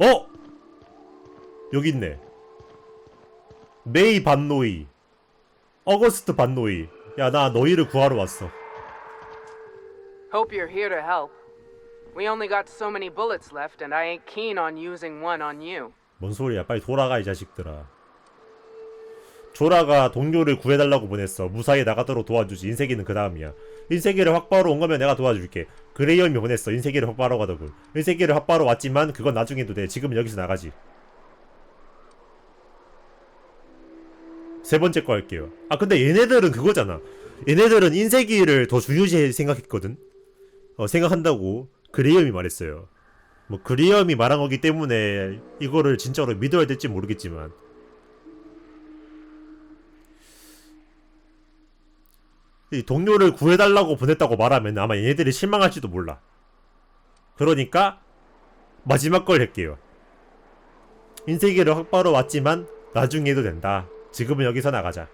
어? 여기 있네. 메이 반노이. 어거스트 반노이. 야, 나 너희를 구하러 왔어. Hope you're here to help. We only got so many bullets left, and I ain't keen on using one on you. 뭔 소리야? 빨리 돌아가 이 자식들아. 조라가 동료를 구해달라고 보냈어. 무사히 나가도록 도와주지. 인세기는 그 다음이야. 인세기를 확보하러 온 거면 내가 도와줄게. 그레이엄이 보냈어. 인세기를 확보하러 가더군. 인세기를 확보하러 왔지만 그건 나중에 해도 돼. 지금 여기서 나가지. 세 번째 거 할게요. 아 근데 얘네들은 그거잖아. 얘네들은 인세기를 더 중요시 생각했거든. 어, 생각한다고 그레이엄이 말했어요. 뭐 그리엄이 말한 거기 때문에 이거를 진짜로 믿어야 될지 모르겠지만 이 동료를 구해달라고 보냈다고 말하면 아마 얘네들이 실망할지도 몰라. 그러니까 마지막 걸 할게요. 인세계를 확보하러 왔지만 나중에 해도 된다. 지금은 여기서 나가자.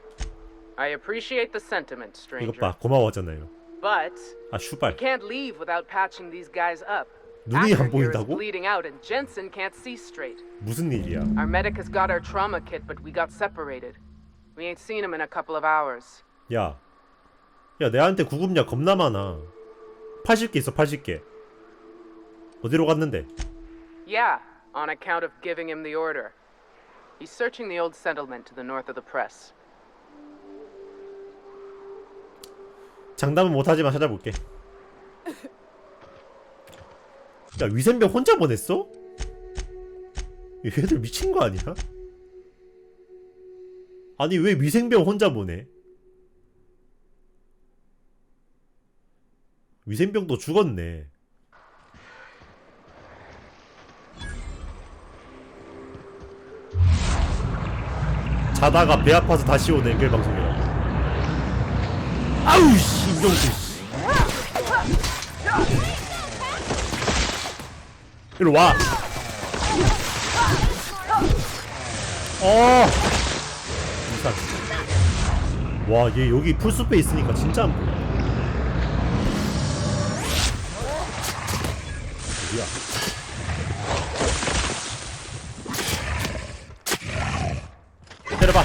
I appreciate the sentiment, 이것 stranger. 봐 고마워하잖아요. But 아 we 슈발 can't leave without patching these guys up. 눈이 안 Actor here is 보인다고? bleeding out, and Jensen can't see straight. 무슨 일이야? Our medic has got our trauma kit, but we got separated. We ain't seen him in a couple of hours. 야, 야 내한테 구급약 겁나 많아. 80개 있어 80개. 어디로 갔는데? Yeah, on account of giving him the order. He's searching the old settlement to the north of the press. 장담은 못하지만 찾아볼게. 야 위생병 혼자 보냈어? 얘들 미친 거 아니야? 아니 왜 위생병 혼자 보내? 위생병도 죽었네. 자다가 배 아파서 다시 오는 연결 방송이라. 아우 씨 임종수 씨. 이리 와. 어. 이상. 와, 얘 여기 풀숲에 있으니까 진짜 안 보여. 때려봐.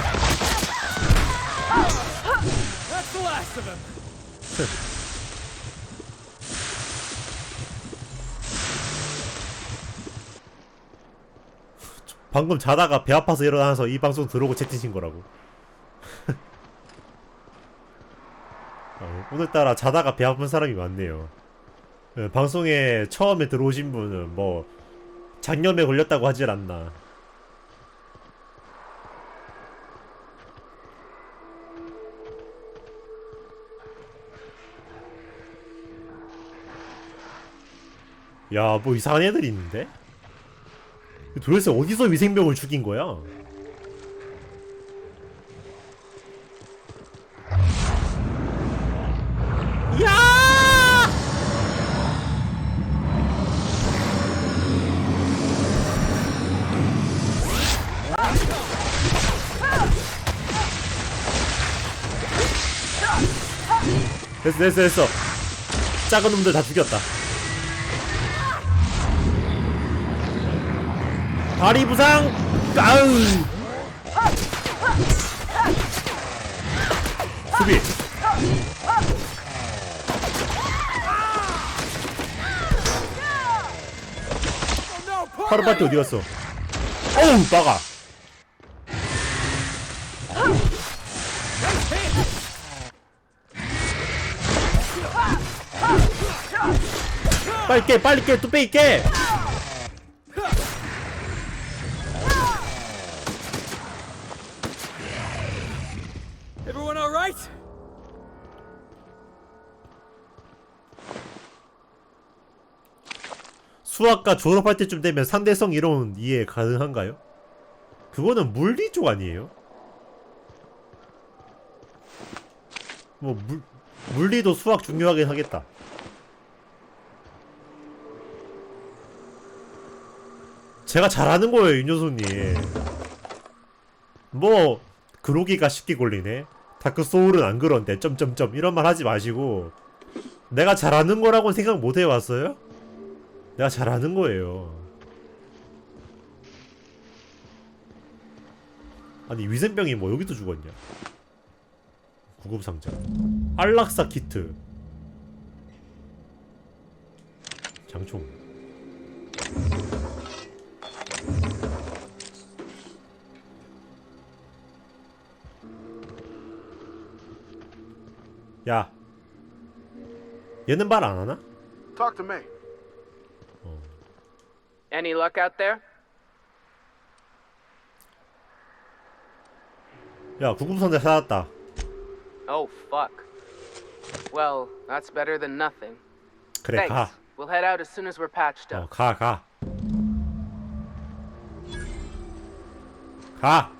방금 자다가 배 아파서 일어나서 이 방송 들어오고 채팅친 거라고. 어, 오늘따라 자다가 배 아픈 사람이 많네요. 예, 방송에 처음에 들어오신 분은 뭐 장염에 걸렸다고 하질 않나. 야, 뭐 이상한 애들이 있는데? 도대체 어디서 위생병을 죽인 거야? 야! 됐어 됐어 됐어 작은 놈들 다 죽였다 다리 부상. 아우. 수비! 파르파티 어디 갔어? 어우 막아. 빨리 깨 빨리 깨 뚝배기 깨 수학과 졸업할 때쯤 되면 상대성 이론 이해 가능한가요? 그거는 물리 쪽 아니에요? 뭐 물, 물리도 수학 중요하긴 하겠다. 제가 잘하는 거예요, 윤효수님. 뭐 그로기가 쉽게 걸리네. 다크 소울은 안 그런데 점점점 이런 말 하지 마시고 내가 잘하는 거라고 생각 못 해왔어요? 내가 잘하는 거예요. 아니 위생병이 뭐 여기도 죽었냐? 구급상자 안락사 키트 장총 야 얘는 말 안 하나? Talk to me. Any luck out there? 야 구급 상자 찾았다 Oh, fuck. Well, that's better than nothing. 그래 Thanks. 가 We'll head out as soon as we're patched 어, up. 가, 가. 가!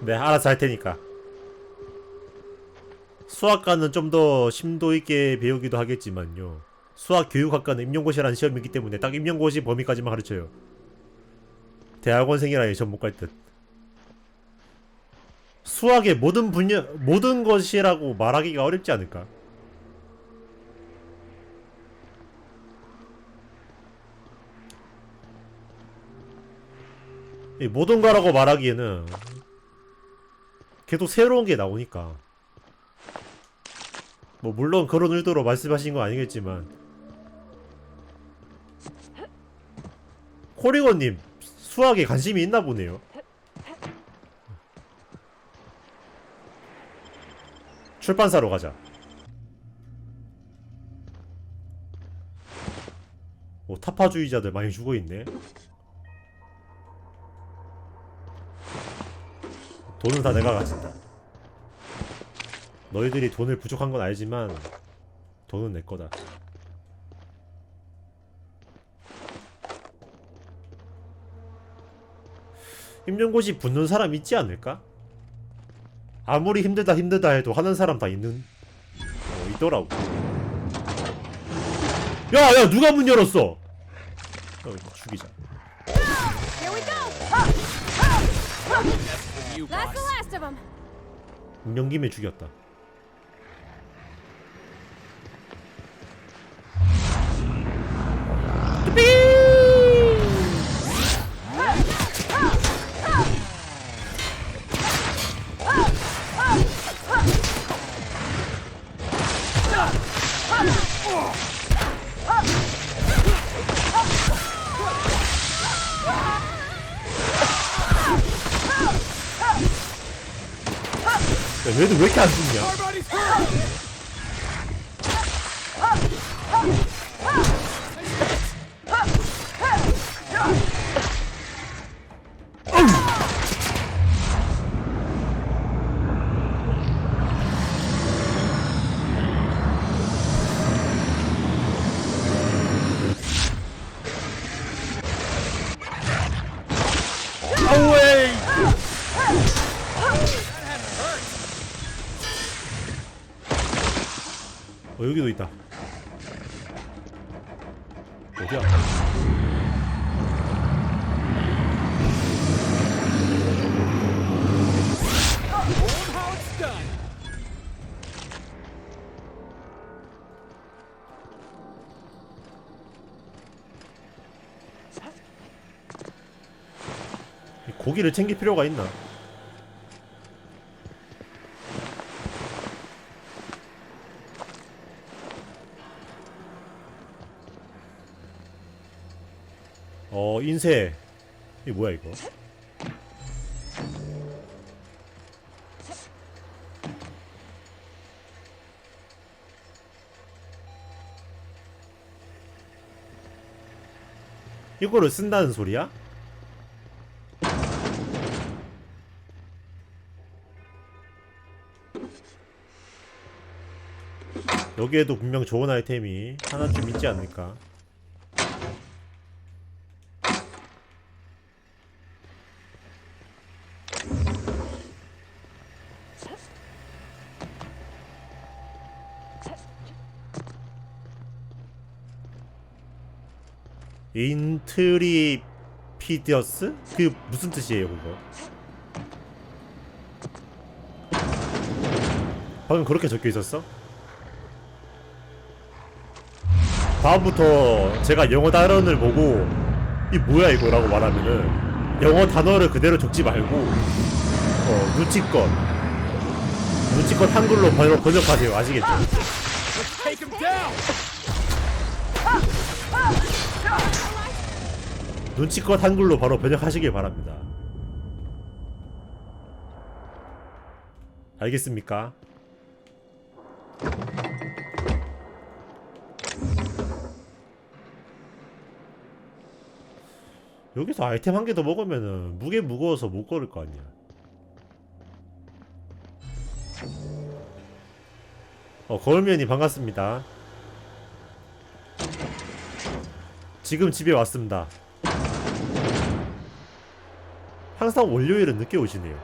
네, 알아서 할 테니까. 수학과는 좀 더 심도 있게 배우기도 하겠지만요. 수학 교육학과는 임용고시라는 시험이기 때문에 딱 임용고시 범위까지만 가르쳐요. 대학원생이라 시험 못갈 듯. 수학의 모든 분야, 모든 것이라고 말하기가 어렵지 않을까? 이 모든 거라고 말하기에는 계속 새로운 게 나오니까 뭐 물론 그런 의도로 말씀하신 건 아니겠지만 코리건님 수학에 관심이 있나 보네요 출판사로 가자 오 타파주의자들 많이 죽어있네 돈은 다 내가 가진다. 너희들이 돈을 부족한 건 알지만 돈은 내 거다. 임용고시 붙는 사람 있지 않을까? 아무리 힘들다 힘들다 해도 하는 사람 다 있는 어, 있더라고. 야, 야, 누가 문 열었어? 어, 죽이자. 임명김에 죽였다. 얘들 왜 이렇게 안 죽냐? 고기를 챙길 필요가 있나? 어 인쇄 이 뭐야 이거? 이거를 쓴다는 소리야? 여기에도 분명 좋은 아이템이 하나쯤 있지 않을까 인트리피디어스? 그 무슨 뜻이에요 그거? 방금 그렇게 적혀 있었어? 다음부터 제가 영어 단원을 보고 이 뭐야 이거라고 말하면은 영어 단어를 그대로 적지 말고 어, 눈치껏 눈치껏 한글로 번역, 번역하세요 아시겠죠? 눈치껏 한글로 바로 번역하시길 바랍니다 알겠습니까? 여기서 아이템 한 개 더 먹으면은 무게 무거워서 못 걸을 거 아니야. 어 거울면이 반갑습니다. 지금 집에 왔습니다. 항상 월요일은 늦게 오시네요.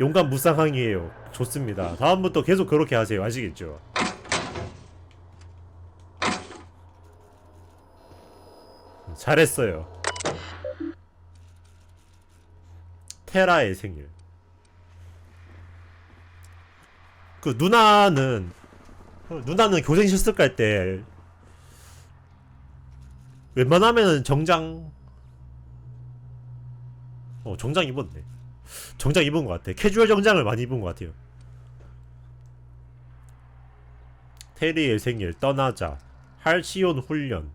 용감 무쌍항이에요. 좋습니다. 다음부터 계속 그렇게 하세요. 아시겠죠? 잘했어요 테라의 생일. 그 누나는 누나는 교생 실습 갈 때 웬만하면 정장 어 정장 입었네. 정장 입은 것 같아. 캐주얼 정장을 많이 입은 것 같아요. 테리의 생일 떠나자. 할시온 훈련.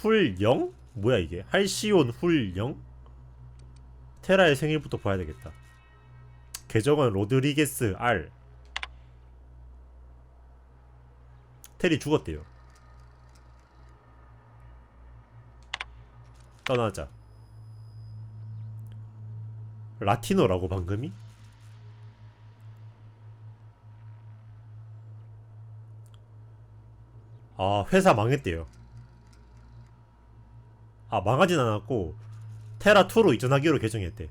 훈령? 뭐야 이게? 할시온 훈령? 테라의 생일부터 봐야 되겠다. 계정은 로드리게스 R 테리 죽었대요. 떠나자. 라티노라고 방금이? 아 회사 망했대요. 아 망하진 않았고 테라2로 이전하기로 결정했대.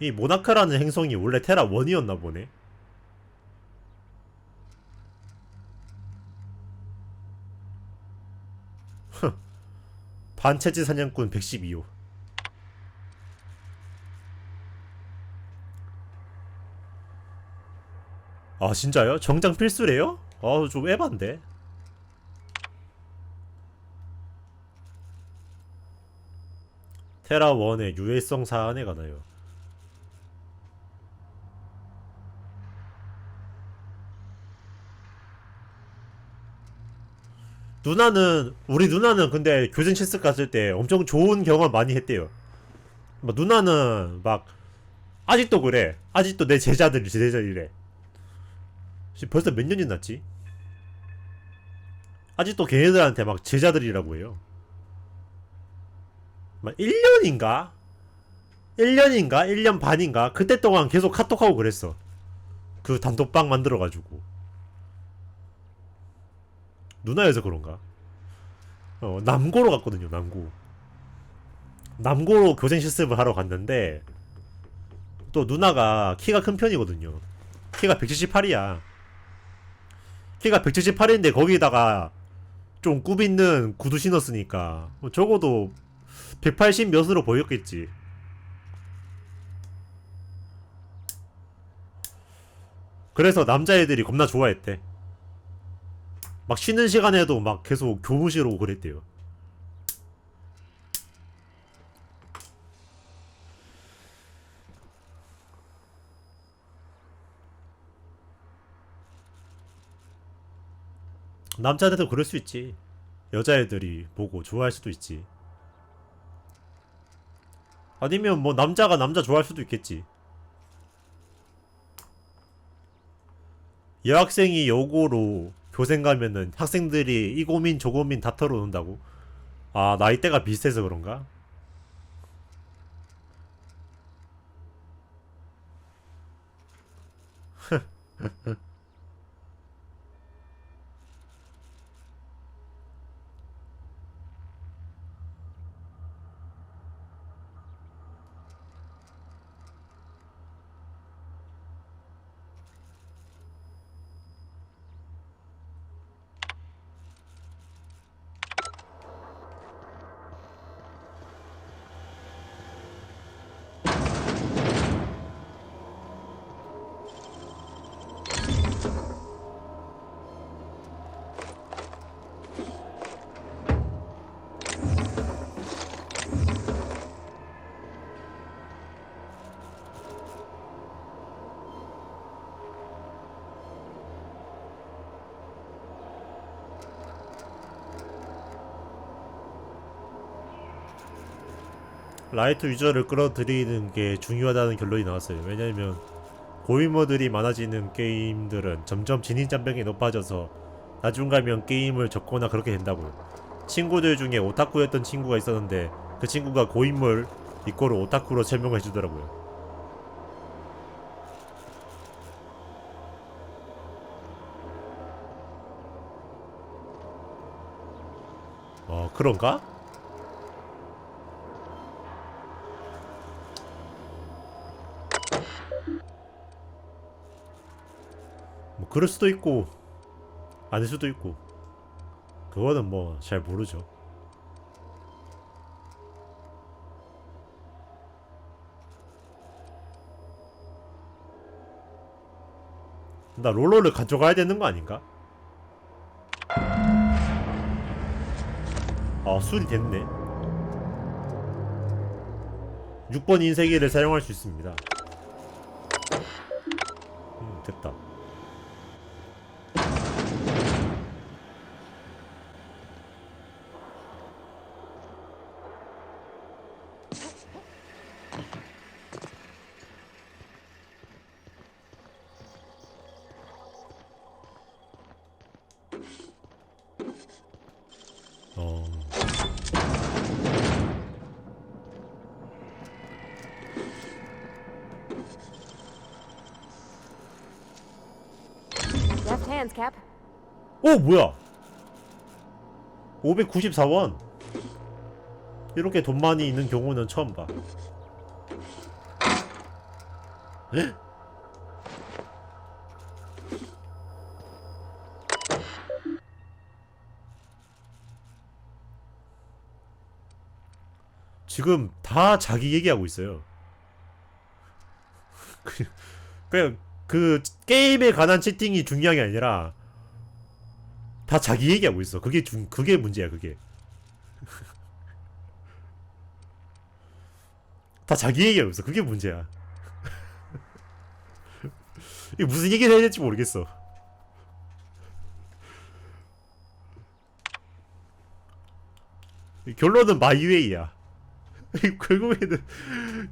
이 모나카라는 행성이 원래 테라1이었나 보네. 반체제 사냥꾼 112호. 아 진짜요? 정장 필수래요? 아좀 에반데 테라1의 유해성 사안에 관하여 누나는 우리 누나는 근데 교생 실습 갔을 때 엄청 좋은 경험 많이 했대요. 막 누나는 막 아직도 그래. 아직도 내 제자들이 제자들이래. 벌써 몇 년이 났지? 아직도 걔네들한테 막 제자들이라고 해요. 막 1년인가? 1년인가? 1년 반인가? 그때 동안 계속 카톡하고 그랬어. 그 단톡방 만들어가지고. 누나여서 그런가? 어, 남고로 갔거든요, 남고. 남고로 교생 실습을 하러 갔는데, 또 누나가 키가 큰 편이거든요. 키가 178이야. 키가 178인데 거기다가 좀 굽 있는 구두 신었으니까 뭐 적어도 180 몇으로 보였겠지. 그래서 남자애들이 겁나 좋아했대. 막 쉬는 시간에도 막 계속 교무실 오고 그랬대요. 남자들도 그럴 수 있지. 여자애들이 보고 좋아할 수도 있지. 아니면 뭐 남자가 남자 좋아할 수도 있겠지 여학생이 여고로 교생 가면은 학생들이 이 고민 저 고민 다 털어놓는다고? 아 나이대가 비슷해서 그런가? 라이트 유저를 끌어들이는 게 중요하다는 결론이 나왔어요. 왜냐면 고인물들이 많아지는 게임들은 점점 진입장벽이 높아져서 나중 가면 게임을 접거나 그렇게 된다고요. 친구들 중에 오타쿠였던 친구가 있었는데 그 친구가 고인물 이거를 오타쿠로 설명해 주더라고요. 어 그런가? 그럴 수도 있고 아닐 수도 있고 그거는 뭐 잘 모르죠. 나 롤러를 가져가야 되는 거 아닌가? 아 술이 됐네 6번 인쇄기를 사용할 수 있습니다 음 됐다 어... Left hands, Cap. 오 뭐야 594원 이렇게 돈 많이 있는 경우는 처음 봐 에? 지금 다 자기 얘기하고 있어요 그- 그냥 그 게임에 관한 채팅이 중요한 게 아니라 다 자기 얘기하고 있어. 그게 중 그게 문제야. 그게 다 자기 얘기하고 있어. 그게 문제야. 이게 무슨 얘기를 해야 될지 모르겠어. 결론은 마이웨이야. 결국에는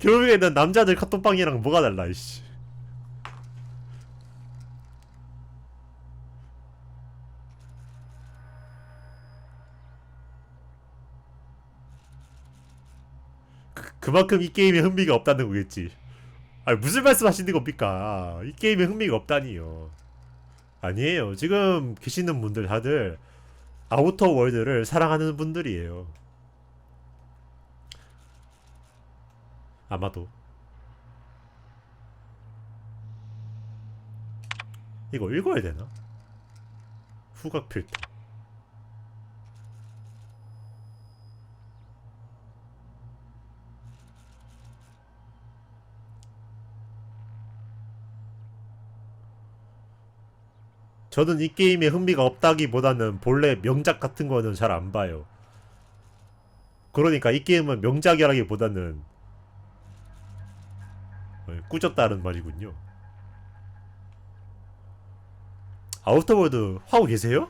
결국에는 남자들 카톡방이랑 뭐가 달라 이씨. 그, 그만큼 이 게임에 흥미가 없다는 거겠지. 아니 무슨 말씀하시는 겁니까? 이 게임에 흥미가 없다니요. 아니에요. 지금 계시는 분들 다들 아우터 월드를 사랑하는 분들이에요. 아마도 이거 읽어야 되나? 후각 필터. 저는 이 게임에 흥미가 없다기보다는 본래 명작 같은 거는 잘 안 봐요. 그러니까 이 게임은 명작이라기보다는 어, 꾸졌다는 말이군요. 아우터월드 하고 계세요?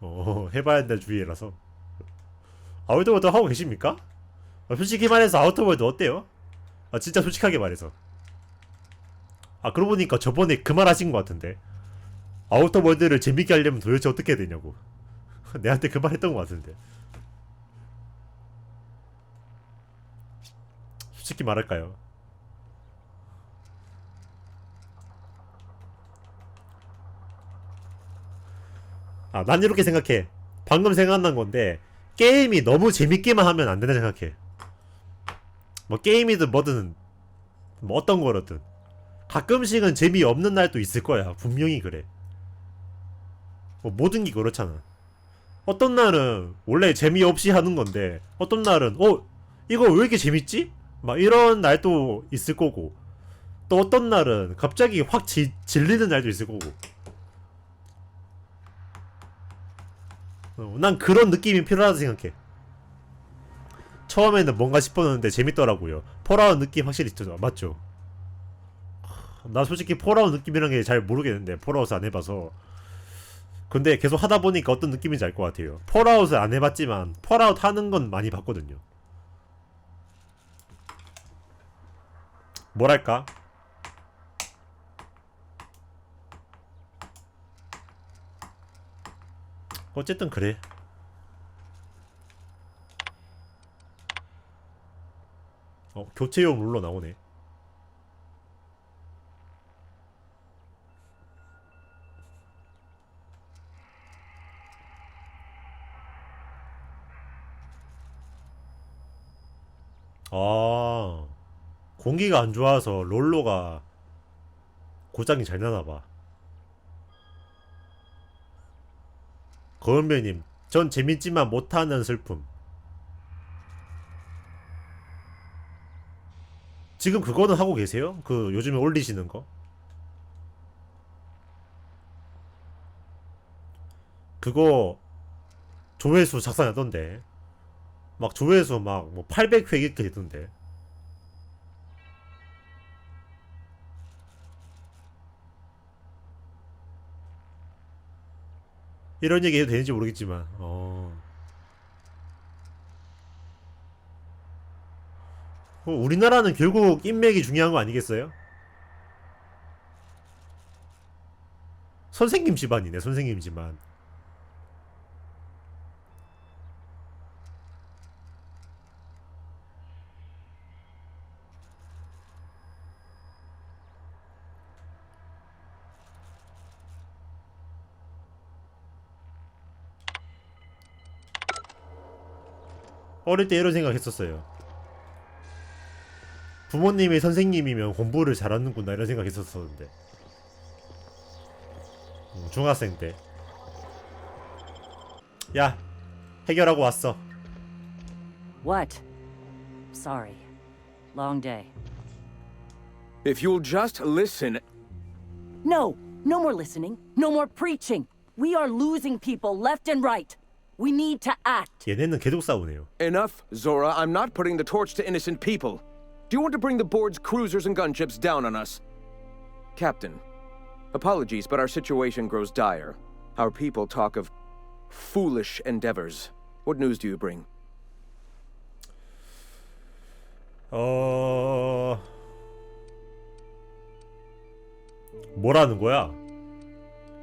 어 해봐야 한다 주의라서 아우터월드 하고 계십니까? 아, 솔직히 말해서 아우터월드 어때요? 아 진짜 솔직하게 말해서 아 그러고 보니까 저번에 그 말 하신 것 같은데 아우터월드를 재밌게 하려면 도대체 어떻게 해야 되냐고 내한테 그 말 했던 것 같은데 솔직히 말할까요? 아, 난 이렇게 생각해. 방금 생각난 건데, 게임이 너무 재밌게만 하면 안 된다 생각해. 뭐, 게임이든 뭐든, 뭐 어떤 거로든. 가끔씩은 재미없는 날도 있을 거야. 분명히 그래. 뭐, 모든 게 그렇잖아. 어떤 날은 원래 재미없이 하는 건데, 어떤 날은, 어, 이거 왜 이렇게 재밌지? 막 이런 날도 있을 거고, 또 어떤 날은 갑자기 확 지, 질리는 날도 있을 거고. 어, 난 그런 느낌이 필요하다 생각해. 처음에는 뭔가 싶었는데 재밌더라고요. 폴아웃 느낌 확실히 있죠. 맞죠? 나 솔직히 폴아웃 느낌이란 게 잘 모르겠는데 폴아웃 안 해봐서 근데 계속 하다 보니까 어떤 느낌인지 알 것 같아요. 폴아웃을 안 해봤지만 폴아웃 하는 건 많이 봤거든요. 뭐랄까? 어쨌든 그래. 어, 교체용 룰러 나오네. 아, 공기가 안 좋아서 롤러가 고장이 잘 나나 봐. 거은배님, 전 재밌지만 못하는 슬픔. 지금 그거는 하고 계세요? 그 요즘에 올리시는 거? 그거 조회수 작성하던데 막 조회수 막 뭐 800회 이렇게 되던데 이런 얘기 해도 되는지 모르겠지만 어. 어, 우리나라는 결국 인맥이 중요한 거 아니겠어요? 선생님 집안이네 선생님 집안 어릴 때 이런 생각 했었어요. 부모님이 선생님이면 공부를 잘하는구나 이런 생각했었었는데 음, 중학생 때. 야 해결하고 왔어. What? Sorry. Long day. If you'll just listen. No! No more listening. No more preaching. We are losing people left and right. We need to act. 얘네는 계속 싸우네요. Enough, Zora. I'm not putting the torch to innocent people. Do you want to bring the board's cruisers and gunships down on us? Captain, apologies, but our situation grows dire. Our people talk of foolish endeavors. What news do you bring? 어 뭐라는 거야?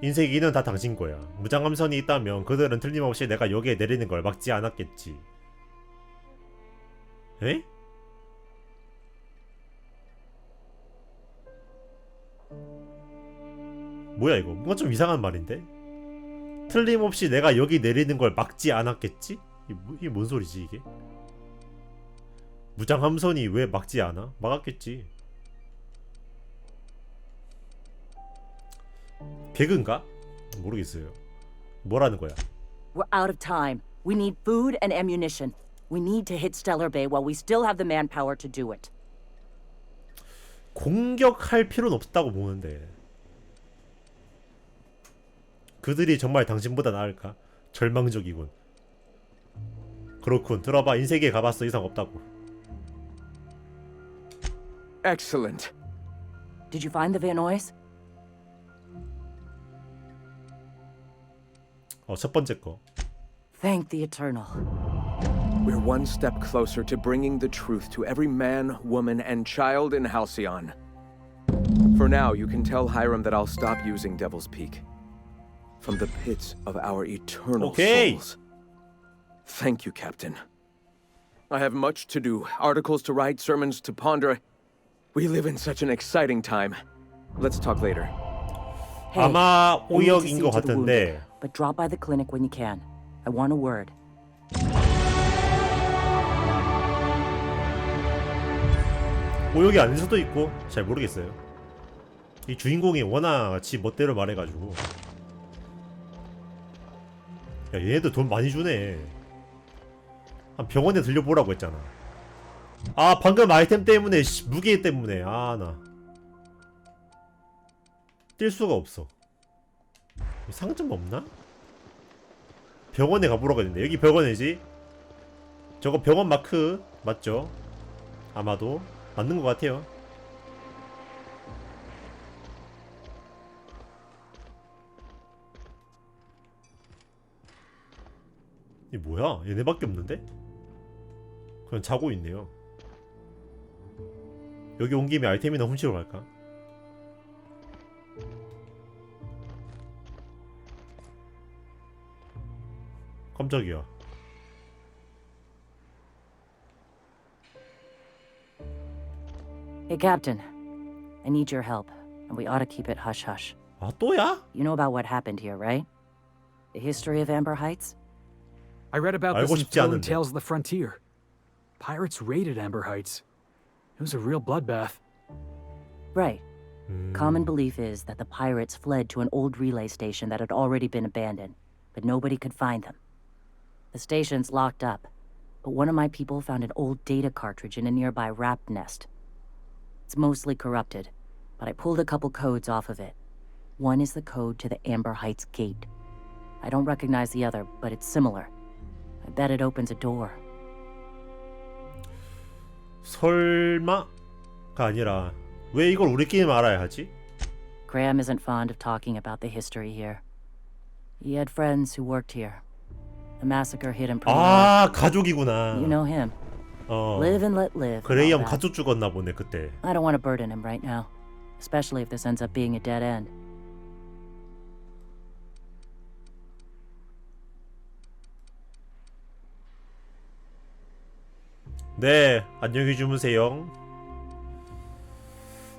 인쇄기는 다 당신 거야. 무장함선이 있다면 그들은 틀림없이 내가 여기에 내리는 걸 막지 않았겠지. 에? 뭐야 이거? 뭔가 좀 이상한 말인데? 틀림없이 내가 여기 내리는 걸 막지 않았겠지? 이게, 뭐- 뭔 소리지 이게? 무장 함선이 왜 막지 않아? 막았겠지. 개그인가? 모르겠어요. 뭐라는 거야? We're out of time. We need food and ammunition. We need to hit Stellar Bay while we still have the manpower to do it. 공격할 필요는 없다고 보는데. 그들이 정말 당신보다 나을까? 절망적이군. 그렇군. 들어봐. 인세계에 가봤어. 이상 없다고. Excellent. Did you find the Vanois? 어, 첫 번째 거. Thank the Eternal. We're one step closer to bringing the truth to every man, woman, and child in Halcyon. For now, you can tell Hiram that I'll stop using Devil's Peak. From the pits of our eternal Okay. souls. Thank you, Captain. I have much to do articles to write, sermons to ponder. We live in such an exciting time. Let's talk later. Hey, 아마 I need to 오역인 see 것 to the wounded, 같은데 but drop by the clinic when you can. I want a word. 오역이 아닐 수도 있고 잘 모르겠어요. 이 주인공이 워낙 지 멋대로 말해가지고 야 얘네도 돈 많이 주네. 한 병원에 들려보라고 했잖아. 아 방금 아이템 때문에 씨, 무게 때문에 아 나. 뛸 수가 없어. 상점 없나? 병원에 가보라고 했는데 여기 병원이지? 저거 병원 마크 맞죠? 아마도 맞는 것 같아요. 이 뭐야? 얘네밖에 없는데? 그냥 자고 있네요. 여기 온 김에 아이템이나 훔치러 갈까? 깜짝이야. Hey, Captain. I need your help, and we ought to keep it hush hush. 아 또야? You know about what happened here, right? The history of Amber Heights? I read about this in Tales of the Frontier. Pirates raided Amber Heights. It was a real bloodbath. Right. Common belief is that the pirates fled to an old relay station that had already been abandoned, but nobody could find them. The station's locked up, but one of my people found an old data cartridge in a nearby rap nest. It's mostly corrupted, but I pulled a couple codes off of it. One is the code to the Amber Heights gate. I don't recognize the other, but it's similar. I bet it opens a door. 설마가 아니라 왜 이걸 우리끼리 말아야 하지? Graham isn't fond of talking about the history here. He had friends who worked here. The massacre hit him pretty hard. 아 가족이구나. You know him. 어 Live and let live. and all 그레이엄 that. 가족 죽었나 보네 그때. I don't want to burden him right now, especially if this ends up being a dead end. 네 안녕히 주무세요.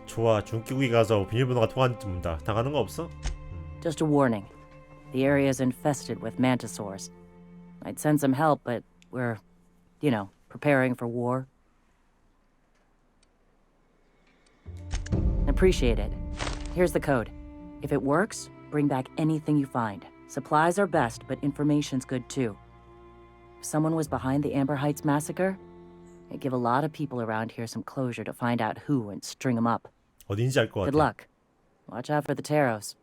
좋아 중기국에 가서 비밀번호가 통한답니다. 당하는 거 없어? Just a warning. The area is infested with mantisaurs. I'd send some help, but we're, you know, preparing for war. Appreciate it. Here's the code. If it works, bring back anything you find. Supplies are best, but information's good too. If someone was behind the Amber Heights massacre, it'd give a lot of people around here some closure to find out who and string them up. 어딘지 알 것 Good 같아. luck. Watch out for the Taros.